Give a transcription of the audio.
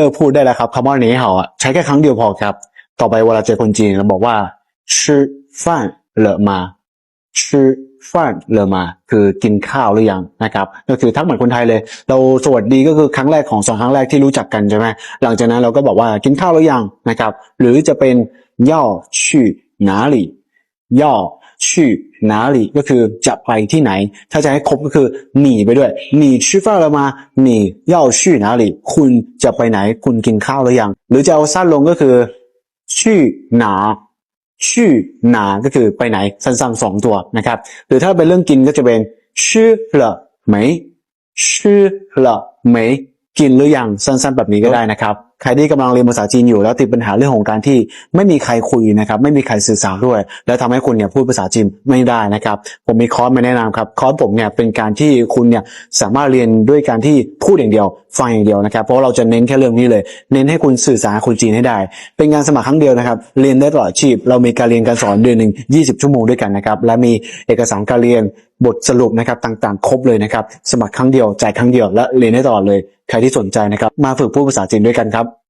เออพูดได้แล้วครับคำว่านี้เหาอะใช้แค่ครั้งเดียวพอครับ ต่อไปเวลาเจอคนจีนเราบอกว่าชื่อฟันเหลอมาชื่อฟันเลอมา คือกินข้าวหรือยังนะครับ ก็คือทักเหมือนคนไทยเลย เราสวัสดีก็คือครั้งแรกของสองครั้งแรกที่รู้จักกันใช่ไหมหลังจากนั้นเราก็บอกว่ากินข้าวหรือยังนะครับ หรือจะเป็นย่อชื่อ哪里要去哪里ก็คือจะไปที่ไหน ถ้าจะให้ครบก็คือหนีไปด้วยหนีชื่อฟ้าละมาหคุณจะไปไหน คุณกินข้าวหรือยัง หรือจะเอาสั้นลงก็คือ去哪儿อหนก็คือไปไหนสั้นๆสองตัวนะครับ หรือถ้าเป็นเรื่องกินก็จะเป็น吃了没吃了没กินหรือยังสั้นๆแบบนี้ก็ได้นะครับ ใครที่กำลังเรียนภาษาจีนอยู่แล้วติดปัญหาเรื่องของการที่ไม่มีใครคุยนะครับไม่มีใครสื่อสารด้วย แล้วทำให้คุณเนี่ยพูดภาษาจีนไม่ได้นะครับ ผมมีคอร์สมาแนะนำครับคอร์สผมเนี่ยเป็นการที่คุณเนี่ยสามารถเรียนด้วยการที่พูดอย่างเดียวฟังอย่างเดียวนะครับ เพราะเราจะเน้นแค่เรื่องนี้เลย เน้นให้คุณสื่อสารคนจีนให้ได้ เป็นการสมัครครั้งเดียวนะครับเรียนได้ตลอดชีพ เรามีการเรียนการสอนเดือนหนึ่ง20 ชั่วโมงด้วยกันนะครับและมีเอกสารการเรียนบทสรุปนะครับต่างๆ ครบเลยนะครับ สมัครครั้งเดียวจ่ายครั้งเดียวและเรียนได้ตลอดเลย ใครที่สนใจนะครับ มาฝึกพูดภาษาจีนด้วยกันครับ